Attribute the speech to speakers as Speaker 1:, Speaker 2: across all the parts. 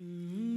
Speaker 1: Mm-hmm.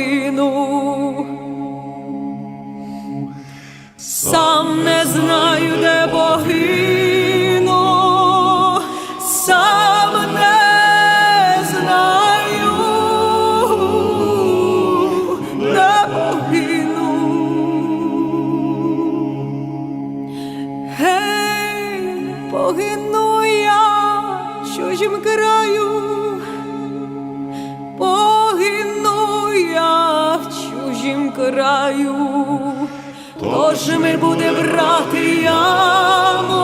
Speaker 1: родину, сам не знаю, де боги. краю, тож ми буде брати яму.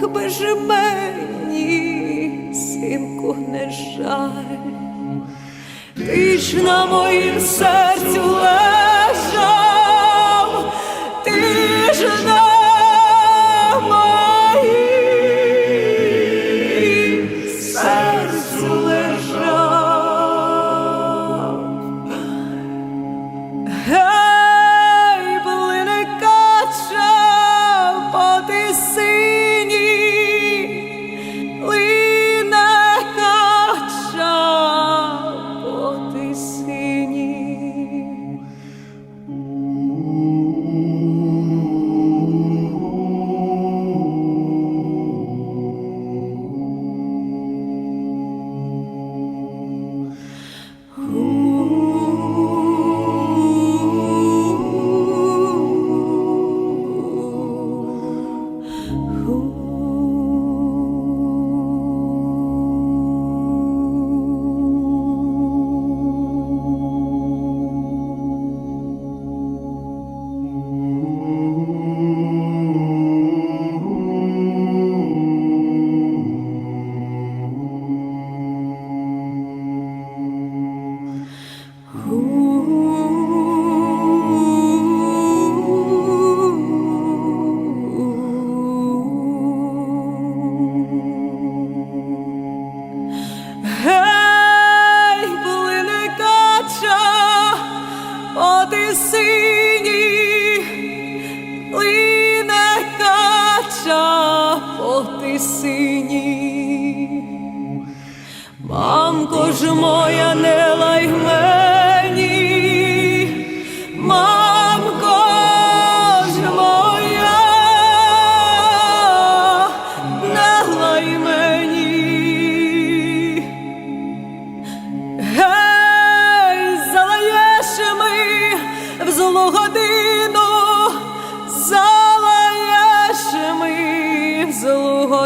Speaker 1: так беже мені, синку, не жаль, ти ж на моїм серцю лежав, ти ж на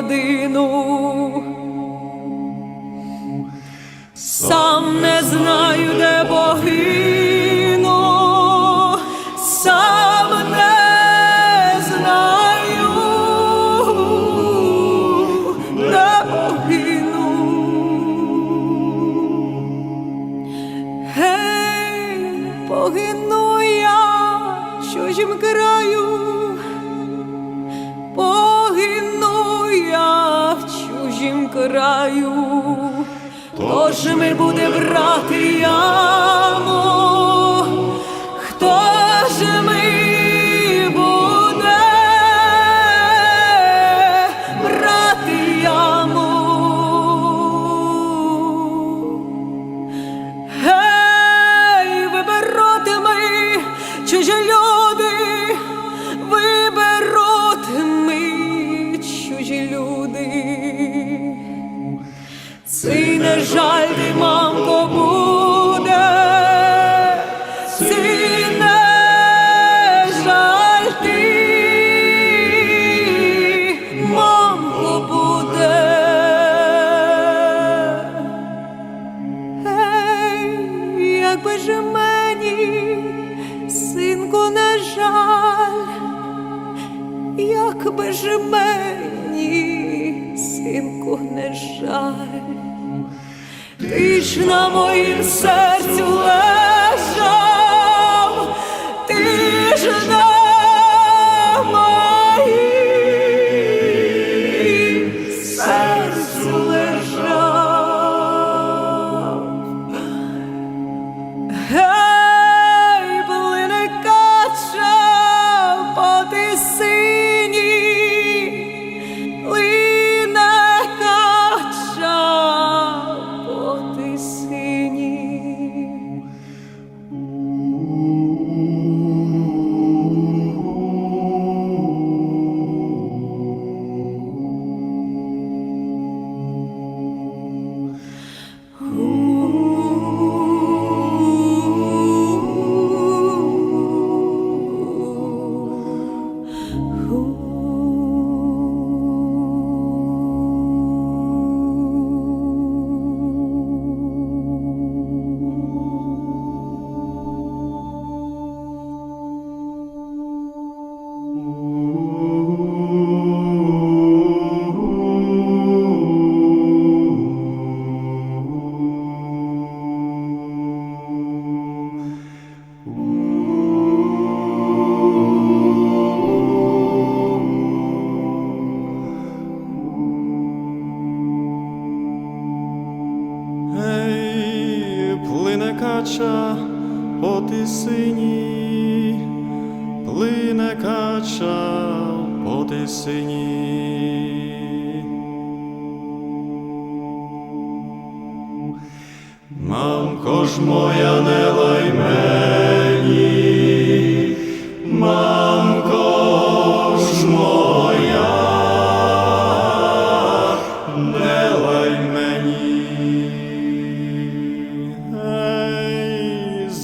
Speaker 1: годину. 날 보다 Жінко, на жаль, як би ж мені, синку, не жаль, ти ж на моїм серцю.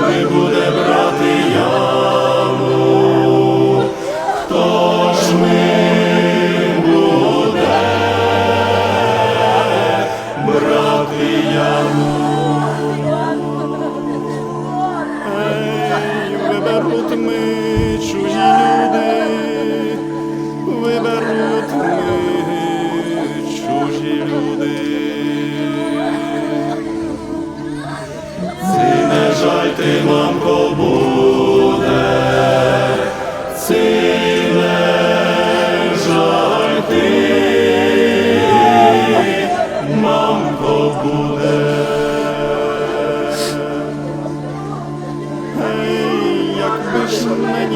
Speaker 2: Boże, bo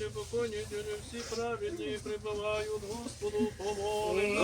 Speaker 3: місці, покойні, люди всі праведні, прибувають Господу помолимо.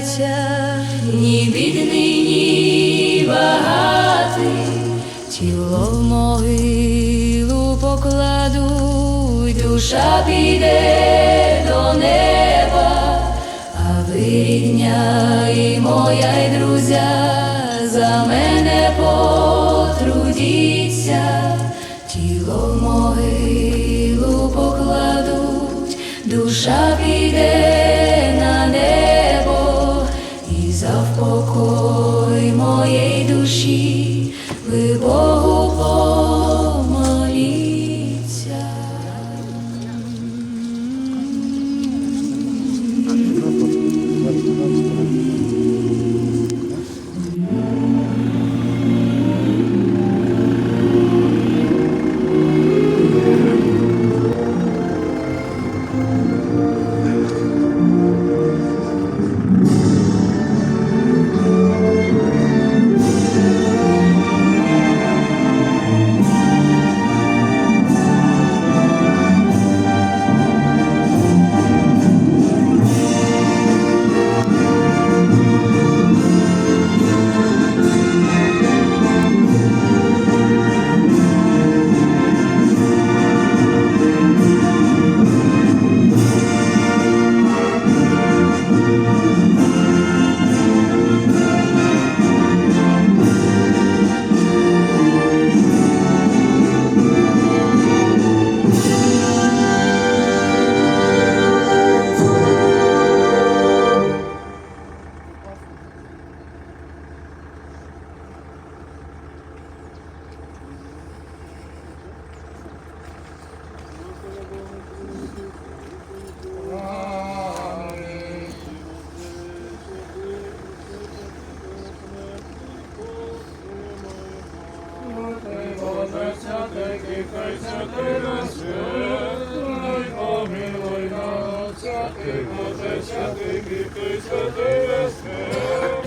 Speaker 1: Вертається ні бідний, ні багатий, тіло в могилу покладуть, душа піде до неба, а ви рідня і моя й друзя за мене потрудіться,
Speaker 4: Mm-hmm. Святий Боже, святий кріпкий, святий безсмертний,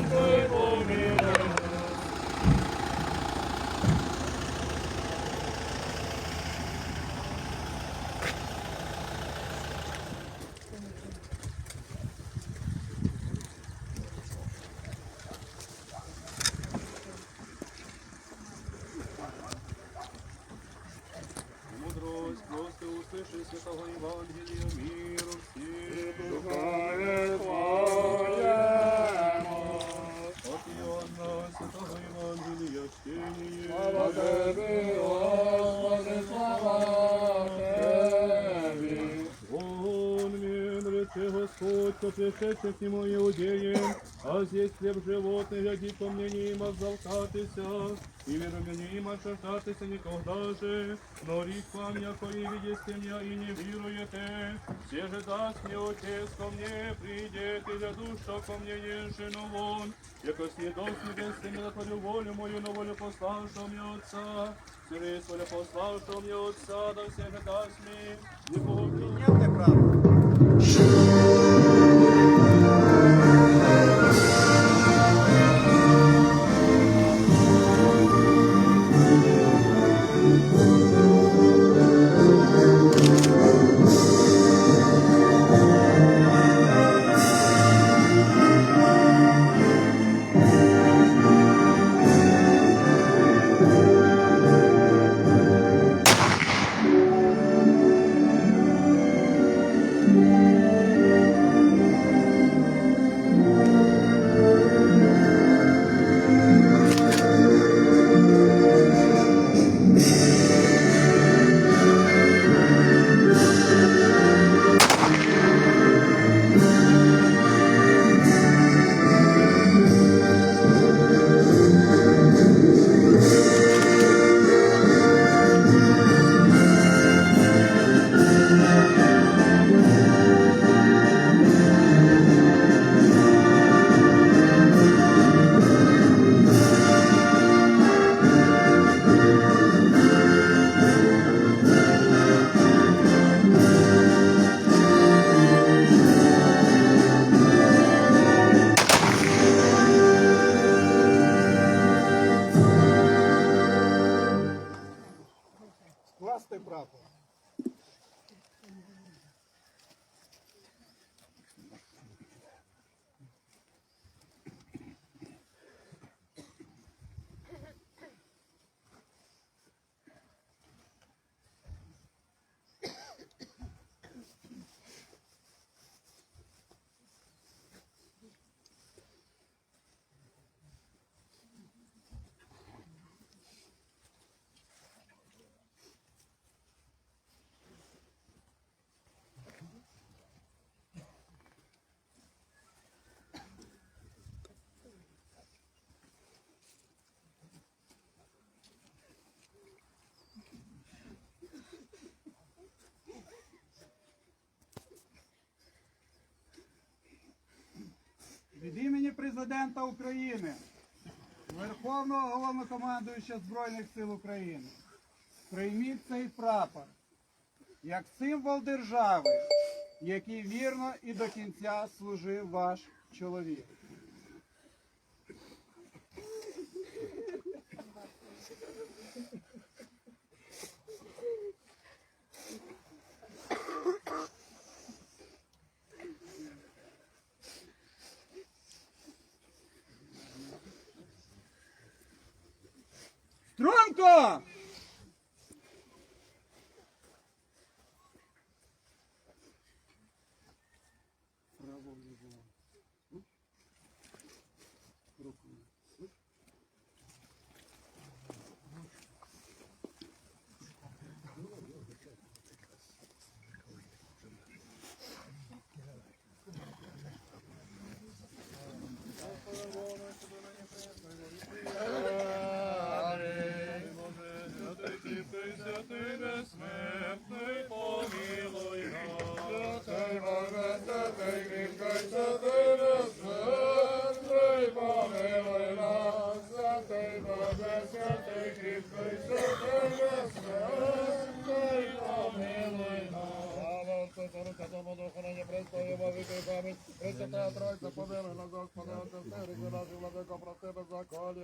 Speaker 4: Господь, кто пришедший к нему иудеям, а здесь хлеб животный, гляди по мне им озвалкатися, и им отшататися никогда же, но рік вам, яко и видите меня, и не віруєте, все же даст мне Отец ко мне, придет, и за душа ко мне ежено вон, яко снедов с небесными натворю волю мою, но волю пославшего мне Отца, Через волю пославшего мне Отца, да все же даст мне, не Бог
Speaker 5: Підняти право. Від імені президента України, Верховного головнокомандуюча Збройних сил України, прийміть цей прапор як символ держави, який вірно і до кінця служив ваш чоловік.
Speaker 6: Tronco!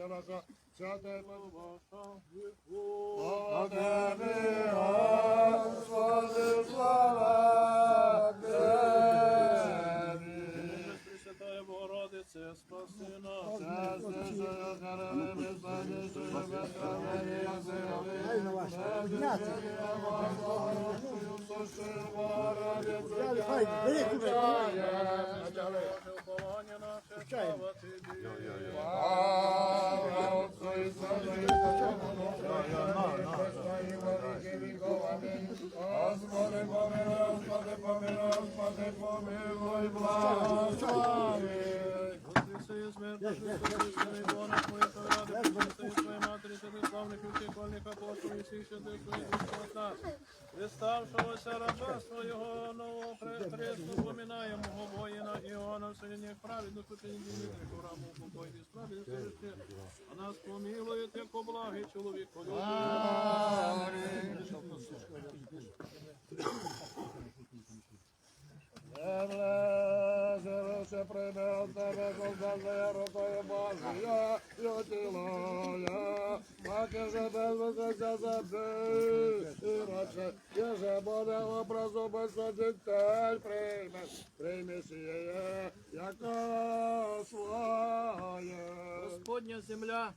Speaker 6: Ваша О Тебе, Господи, слава Тебі.
Speaker 3: Пресвятая Богородице, спаси нас. Боже, уповання наше.
Speaker 6: Господи, помилуй, Господи, помилуй, Господи, помилуй, благослови.
Speaker 3: Матері, Святих славних апостолів, всіх святих Христос нас. Приставшогося раба свого нового Христу, поминаємого воїна Іоанна, всередині праведних учені Дмитрий, Кураму, покойні справі, служити. А нас помилує, як благий чоловік,
Speaker 6: зеруше прийме от тебе, Господи, рукою Божия, його тіло, я, маки же без висоця забий, і радше, я же буде образу безсадить, тель прийме, прийми сіє, яка своє.
Speaker 3: Господня земля,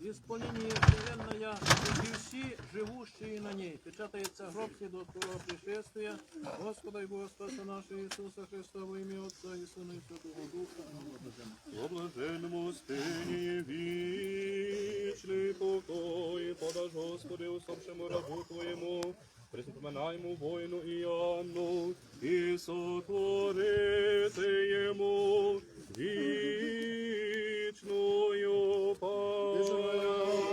Speaker 3: исполнение вселенная, и все живущие на ней. Печатается гроб скорого пришествия. Господа и Бога Спаса нашего Иисуса Христа во имя Отца и Сына и Святого Духа.
Speaker 4: О блаженному спині вічний покой, подаж Господи, усопшему рабу Твоєму, присопоминаємо воїну Іоанну, і сотворити йому вічною
Speaker 3: Дорогі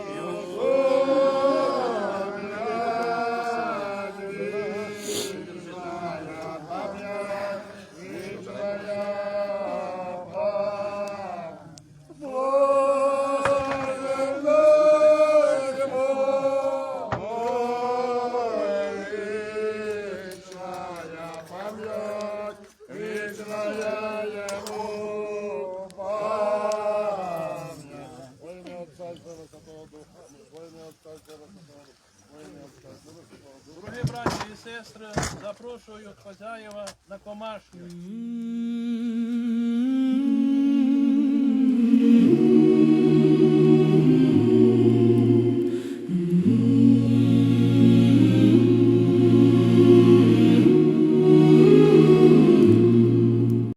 Speaker 3: Запрошую хозяєва на комашню.